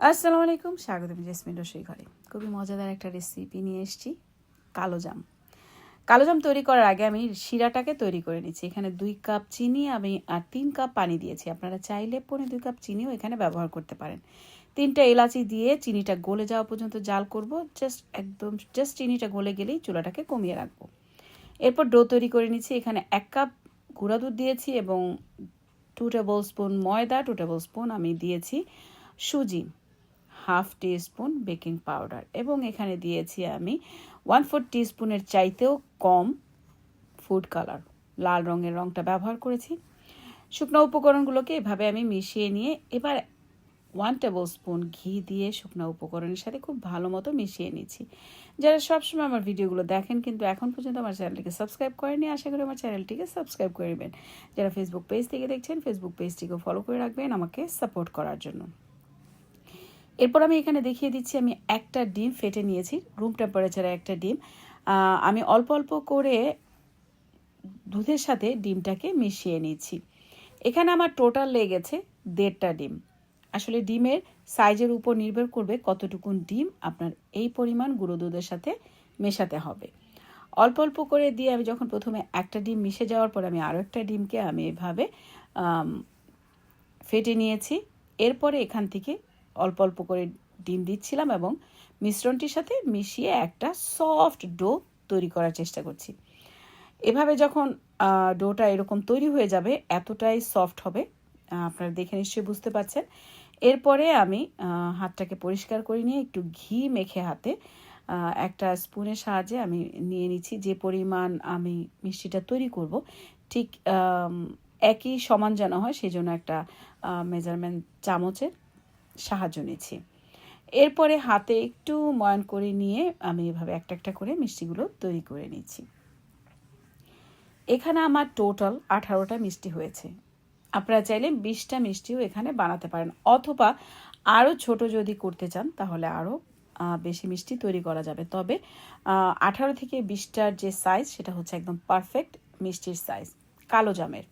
আসসালামু আলাইকুম, স্বাগতম জেসমিন রসই ঘরে। খুবই মজাদার একটা রেসিপি নিয়ে এসেছি, কালো জাম। কালো জাম তৈরি করার আগে আমি শিরাটাকে তৈরি করে নিচ্ছি। এখানে দুই কাপ চিনি আমি আর তিন কাপ পানি দিয়েছি। আপনারা চাইলে পনে দুই কাপ চিনিও এখানে ব্যবহার করতে পারেন। তিনটা এলাচি দিয়ে চিনিটা গলে যাওয়া পর্যন্ত জাল করব। জাস্ট একদম, জাস্ট চিনিটা গলে গেলেই চুলাটাকে কমিয়ে রাখব। এরপর ডো তৈরি করে নিচ্ছি। এখানে এক কাপ গুঁড়া দুধ দিয়েছি এবং টু টেবল স্পুন ময়দা টু টেবল স্পুন আমি দিয়েছি সুজি। Half teaspoon baking powder. এবং এখানে দিয়েছি আমি ওয়ান ফোর টি স্পুনের চাইতেও কম ফুড কালার। লাল রঙের রঙটা ব্যবহার করেছি। শুকনো উপকরণগুলোকে এভাবে আমি মিশিয়ে নিয়ে এবার ওয়ান টেবিল স্পুন ঘি দিয়ে শুকনো উপকরণের সাথে খুব ভালো মতো মিশিয়ে নিচ্ছি। যারা সবসময় আমার ভিডিওগুলো দেখেন কিন্তু এখন পর্যন্ত আমার চ্যানেলটিকে সাবস্ক্রাইব করেনি আশা করি আমার চ্যানেলটিকে সাবস্ক্রাইব করে নেবেন। যারা ফেসবুক পেজ থেকে দেখছেন ফেসবুক পেজটিকেও ফলো করে রাখবেন আমাকে সাপোর্ট করার জন্য। এরপর আমি এখানে দেখিয়ে দিচ্ছি, আমি একটা ডিম ফেটে নিয়েছি রুম টেম্পারেচারে একটা ডিম। আমি অল্প অল্প করে দুধের সাথে ডিমটাকে মিশিয়ে নিচ্ছি এখানে আমার টোটাল লেগেছে দেড়টা ডিম। আসলে ডিমের সাইজের উপর নির্ভর করবে কতটুকুন ডিম আপনার এই পরিমাণ গুঁড়ো দুধের সাথে মেশাতে হবে। অল্প অল্প করে দিয়ে আমি যখন প্রথমে একটা ডিম মিশে যাওয়ার পর আমি আরও একটা ডিমকে আমি এভাবে ফেটে নিয়েছি। এরপরে এখান থেকে অল্প অল্প করে ডিম দিচ্ছিলাম এবং মিশ্রণটির সাথে মিশিয়ে একটা সফট ডো তৈরি করার চেষ্টা করছি। এভাবে যখন ডোটা এরকম তৈরি হয়ে যাবে, এতটাই সফট হবে আপনারা দেখে নিশ্চয়ই বুঝতে পারছেন। এরপরে আমি হাতটাকে পরিষ্কার করে নিয়ে একটু ঘি মেখে হাতে একটা স্পুনের সাহায্যে আমি নিয়ে নিচ্ছি। যে পরিমাণ আমি মিষ্টিটা তৈরি করব, ঠিক একই সমান যেন হয় সেই জন্য একটা মেজারমেন্ট চামচের সাহায্য নিচ্ছি। এরপরে হাতে একটু ময়ান করে নিয়ে আমি এভাবে একটা একটা করে মিষ্টিগুলো তৈরি করে নিচ্ছি। এখানে আমার টোটাল আঠারোটা মিষ্টি হয়েছে। আপনারা চাইলে বিশটা মিষ্টিও এখানে বানাতে পারেন অথবা আরও ছোট যদি করতে চান তাহলে আরও বেশি মিষ্টি তৈরি করা যাবে। তবে আঠারো থেকে বিশটার যে সাইজ সেটা হচ্ছে একদম পারফেক্ট মিষ্টির সাইজ কালো জামের।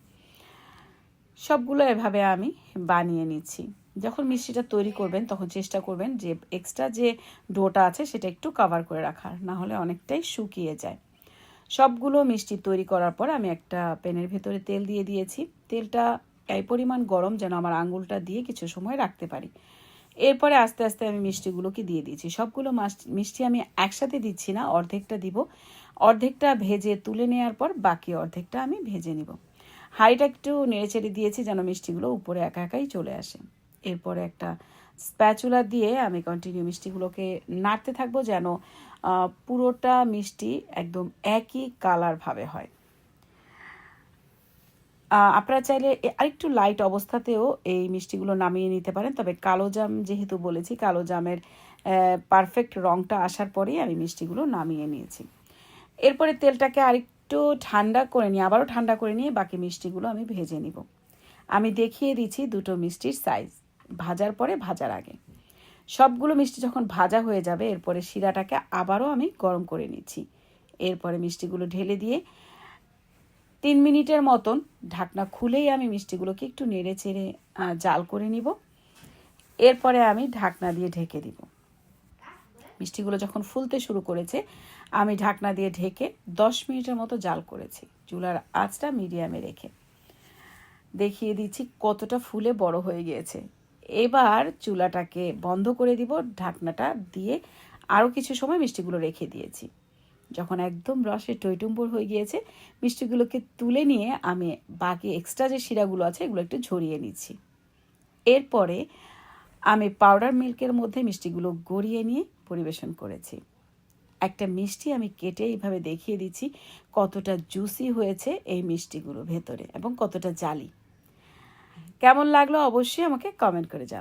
সবগুলো এভাবে আমি বানিয়ে নিচ্ছি। যখন মিষ্টিটা তৈরি করবেন, তখন চেষ্টা করবেন যে এক্সট্রা যে ডোটা আছে সেটা একটু কাভার করে রাখার, না হলে অনেকটাই শুকিয়ে যায়। সবগুলো মিষ্টি তৈরি করার পর আমি একটা প্যানের ভেতরে তেল দিয়ে দিয়েছি। তেলটা এই পরিমাণ গরম যেন আমার আঙুলটা দিয়ে কিছু সময় রাখতে পারি। এরপরে আস্তে আস্তে আমি মিষ্টিগুলোকে দিয়ে দিয়েছি। সবগুলো মিষ্টি আমি একসাথে দিচ্ছি না, অর্ধেকটা দিব। অর্ধেকটা ভেজে তুলে নেওয়ার পর বাকি অর্ধেকটা আমি ভেজে নিব। হাঁড়িটা একটু নেড়ে চেড়ে দিয়েছি যেন মিষ্টিগুলো উপরে একা একাই চলে আসে। এরপরে একটা স্প্যাচুলা দিয়ে আমি কন্টিনিউ মিষ্টিগুলোকে নাড়তে থাকব যেন পুরোটা মিষ্টি একদম একই কালারভাবে হয়। আপনারা চাইলে আরেকটু লাইট অবস্থাতেও এই মিষ্টিগুলো নামিয়ে নিতে পারেন, তবে কালো জাম যেহেতু বলেছি, কালো জামের পারফেক্ট রংটা আসার পরেই আমি মিষ্টিগুলো নামিয়ে নিয়েছি। এরপরে তেলটাকে আরেকটু ঠান্ডা করে নিয়ে, আবারও ঠান্ডা করে নিয়ে বাকি মিষ্টিগুলো আমি ভেজে নিব। আমি দেখিয়ে দিচ্ছি দুটো মিষ্টির সাইজ ভাজার পরে ভাজার আগে। সবগুলো মিষ্টি যখন ভাজা হয়ে যাবে, এরপরে শিরাটাকে আবারও আমি গরম করে নিচ্ছি। এরপরে মিষ্টিগুলো ঢেলে দিয়ে তিন মিনিটের মতন ঢাকনা খুলেই আমি মিষ্টিগুলোকে একটু নেড়ে চেড়ে জাল করে নিব। এরপরে আমি ঢাকনা দিয়ে ঢেকে দিব। মিষ্টিগুলো যখন ফুলতে শুরু করেছে, আমি ঢাকনা দিয়ে ঢেকে দশ মিনিটের মতো জাল করেছি, চুলার আঁচটা মিডিয়ামে রেখে। দেখিয়ে দিচ্ছি কতটা ফুলে বড় হয়ে গিয়েছে। এবার চুলাটাকে বন্ধ করে দিব, ঢাকনাটা দিয়ে আরও কিছু সময় মিষ্টিগুলো রেখে দিয়েছি। যখন একদম রসে টইটুম্বর হয়ে গিয়েছে, মিষ্টিগুলোকে তুলে নিয়ে আমি বাকি এক্সট্রা যে শিরাগুলো আছে, এগুলো একটু ঝরিয়ে নিচ্ছি। এরপরে আমি পাউডার মিল্কের মধ্যে মিষ্টিগুলো গড়িয়ে নিয়ে পরিবেশন করেছি। একটা মিষ্টি আমি কেটে এইভাবে দেখিয়ে দিচ্ছি কতটা জুসি হয়েছে এই মিষ্টিগুলো ভেতরে এবং কতটা জালি। কেমন লাগল অবশ্যই আমাকে কমেন্ট করে জানাবেন